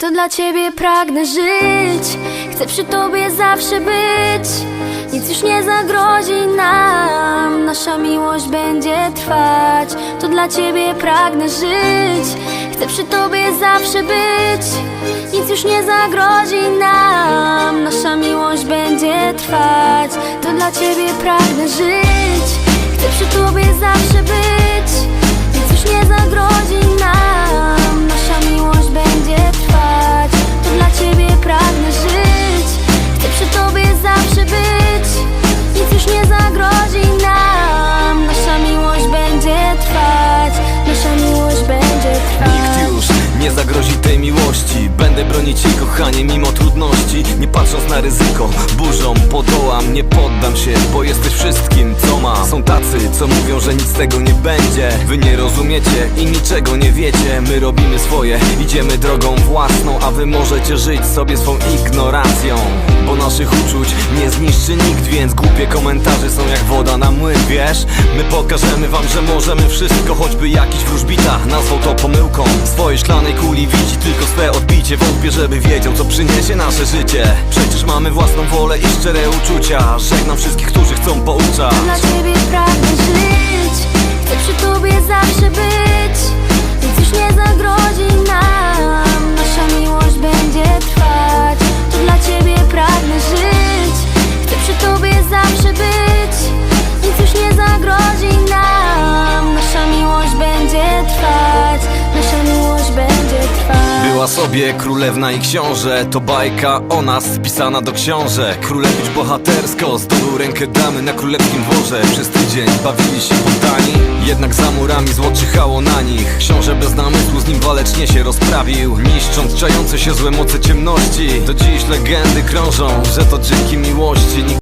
To dla ciebie pragnę żyć. Chcę przy tobie zawsze być. Nic już nie zagrozi nam. Nasza miłość będzie trwać. To dla ciebie pragnę żyć. Chcę przy tobie zawsze być. Nic już nie zagrozi nam. Nasza miłość będzie trwać. To dla ciebie pragnę żyć Będę bronić jej kochanie mimo trudności. Nie patrząc na ryzyko, burzą podołam Nie poddam się, bo jesteś wszystkim co mam Są tacy, co mówią, że nic z tego nie będzie. Wy nie rozumiecie i niczego nie wiecie. My robimy swoje, idziemy drogą własną A wy możecie żyć sobie swą ignorancją Bo naszych uczuć. Nie zniszczy nikt Więc głupie komentarze są jak woda na młyn, wiesz? My pokażemy wam, że możemy wszystko Choćby jakiś wróżbita. Nazwał to pomyłką. Swojej szklanej kuli widzi tylko swe odbicie. Wątpię, żeby wiedział, co przyniesie nasze życie. Przecież mamy własną wolę i szczere uczucia. Żegnam wszystkich, którzy chcą pouczać sobie królewna i książę To bajka o nas pisana do książek. Królewicz bohatersko zdobył rękę damy na królewskim dworze. Przez tydzień bawili się poddani Jednak za murami zło czyhało na nich. Książę bez namysłu z nim walecznie się rozprawił. Niszcząc czające się złe moce ciemności Do dziś legendy krążą, że to dzięki miłości